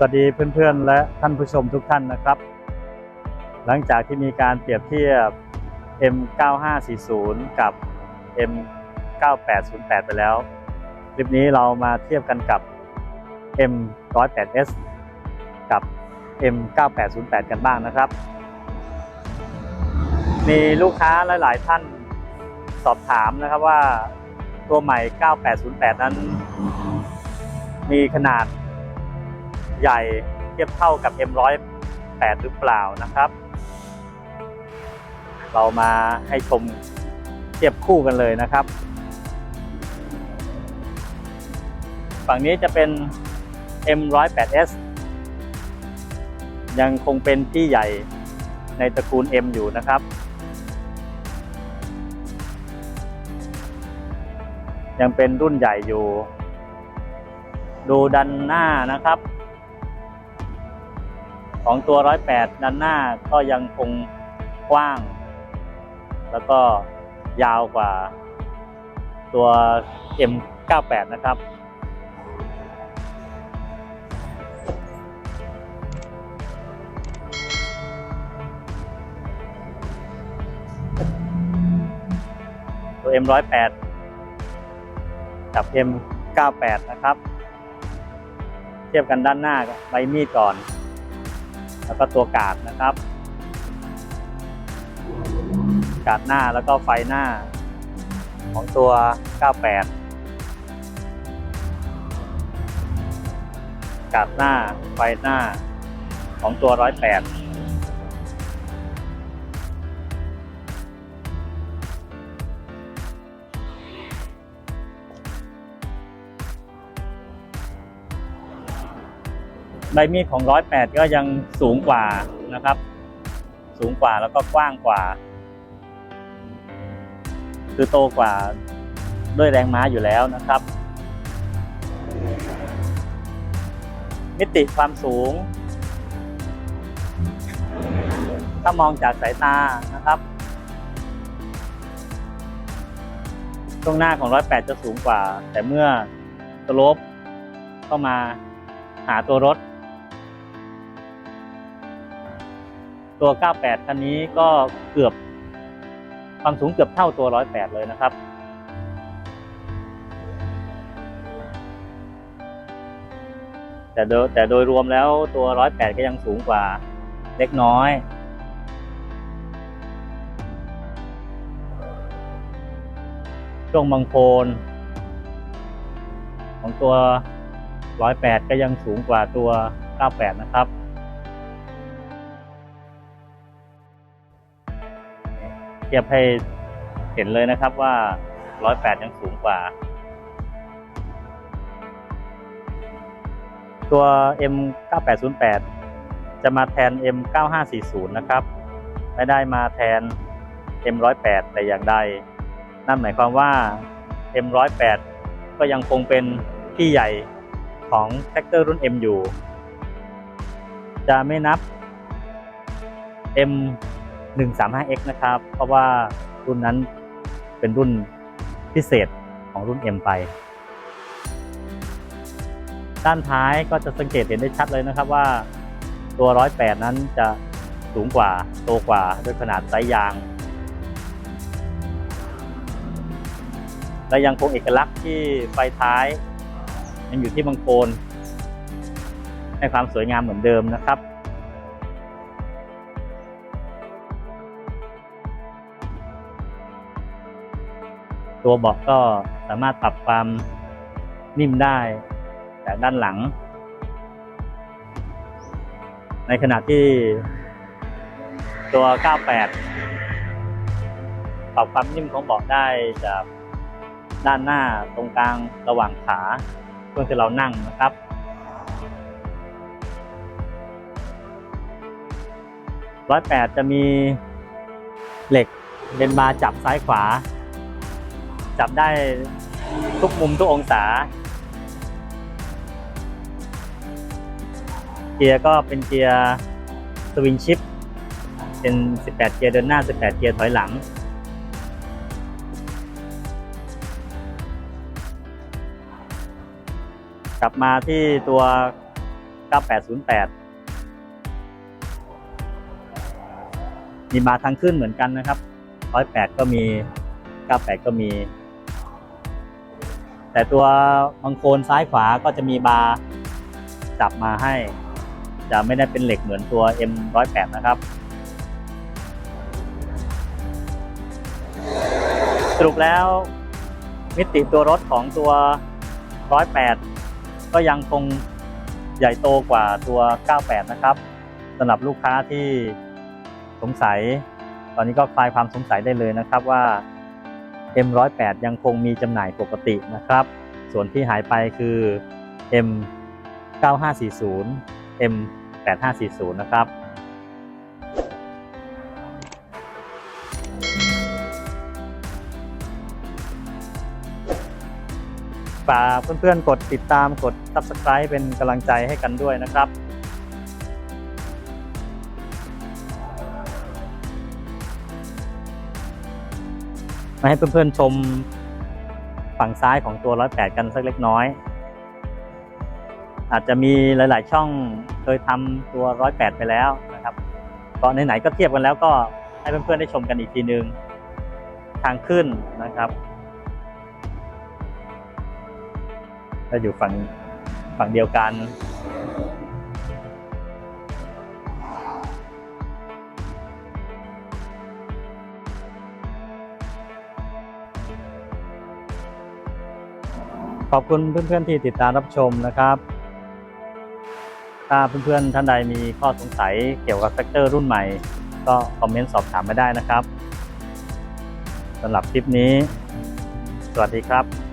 สวัสดีเพื่อนๆ และท่านผู้ชมทุกท่านนะครับ หลังจากที่มีการเปรียบเทียบ M9540 กับ M9808 ไปแล้ว คลิปนี้เรามาเทียบกันกับ M108S กับ M9808 กันบ้างนะครับ มีลูกค้าหลาย ๆ ท่านสอบถามนะครับว่าตัวใหม่ 9808 นั้น มีขนาด ใหญ่เทียบเท่ากับ M108 หรือเปล่านะครับ เรามาให้ชมเทียบคู่กันเลยนะครับ ฝั่งนี้จะเป็น M108S ยังคงเป็นพี่ใหญ่ในตระกูล M อยู่นะครับ ยังเป็นรุ่นใหญ่อยู่ ดูดันหน้านะครับ ของตัว 108ดันหน้าก็ยังคงกว้าง แล้วก็ยาวกว่าตัว M98 นะครับ ตัว M108 กับ M98 นะครับ เทียบกันด้านหน้าใบมีดก่อน แล้วก็ตัวกาดนะครับ กาดหน้าแล้วก็ไฟหน้า ของตัว 98 กาดหน้าไฟหน้าของตัว 108 ใบมีดของ 108 ก็ยังสูงกว่านะครับ สูงกว่าแล้วก็กว้างกว่า คือโตกว่าด้วยแรงม้าอยู่แล้วนะครับ มิติความสูง ถ้ามองจากสายตานะครับช่วงหน้าของ 108 จะสูงกว่า แต่เมื่อสโลปเข้ามาหาตัวรถ ตัว 98 คันนี้ก็เกือบความสูงเกือบเท่าตัว 108 เลยนะครับ แต่โดยแต่โดยรวมแล้วตัว 108 ก็ยังสูงกว่าเล็กน้อยช่วงบางโคนของตัว 108 ก็ยังสูงกว่าตัว 98 นะครับ เทียบให้เห็นเลยนะครับว่า 108 ยังสูงกว่า ตัว M9808 จะมาแทน M9540 นะครับ ไม่ได้มาแทน M108 แต่อย่างใด นั่นหมายความว่า M108 ก็ยังคงเป็นพี่ใหญ่ของแท็กเตอร์รุ่น M อยู่ จะไม่นับ M 135X นะครับ เพราะว่ารุ่นนั้นเป็นรุ่นพิเศษของรุ่น M ไป ด้านท้ายก็จะสังเกตเห็นได้ชัดเลยนะครับว่าตัว 108 นั้นจะสูงกว่าโตกว่าด้วยขนาดไซส์ยาง และยังคงเอกลักษณ์ที่ไฟท้ายยังอยู่ที่บังโคนให้ความสวยงามเหมือนเดิมนะครับ ตัวเบาะก็สามารถปรับความนิ่มได้จากด้านหลัง ในขณะที่ตัว 98 ปรับความนิ่มของเบาะได้จากด้านหน้าตรงกลางระหว่างขาช่วงที่เรานั่งนะครับร้อยแปดจะมีเหล็กเป็นบาร์จับซ้ายขวา จับได้ทุกมุมทุกองศา เกียร์ก็เป็นเกียร์สวิงชิปเป็น 18 เกียร์เดินหน้า 18 เกียร์ถอยหลัง กลับมาที่ตัว 9808 มีมาทางขึ้นเหมือนกันนะครับ 108 ก็มี 98 ก็มี แต่ตัวบังโคนซ้ายขวาก็จะมีบาร์จับมาให้ จะไม่ได้เป็นเหล็กเหมือนตัว M108 นะครับ สรุปแล้วมิติตัวรถของตัว 108 ก็ยังคงใหญ่โตกว่าตัว 98 นะครับสำหรับลูกค้าที่สงสัย ตอนนี้ก็คลายความสงสัยได้เลยนะครับว่า M108 ยังคงมีจำหน่ายปกตินะครับ ส่วนที่หายไปคือ M9540 M8540 นะครับฝากเพื่อนๆ กดติดตามกด Subscribe เป็นกำลังใจให้กันด้วยนะครับ มาให้เพื่อนๆชมฝั่งซ้ายของตัว 108 กันสักเล็กน้อย อาจจะมีหลาย ๆ ช่องเคยทำตัว 108 ไปแล้วนะครับก็ไหนๆก็เทียบกันแล้วก็ให้เพื่อนๆได้ชมกันอีกทีนึง ทางขึ้นนะครับก็อยู่ฝั่งฝั่งเดียวกัน ขอบคุณเพื่อนๆที่ติดตามรับชมนะครับ ถ้าเพื่อนๆท่านใดมีข้อสงสัยเกี่ยวกับแฟกเตอร์รุ่นใหม่ ก็คอมเมนต์สอบถามมาได้นะครับสำหรับคลิปนี้ สวัสดีครับ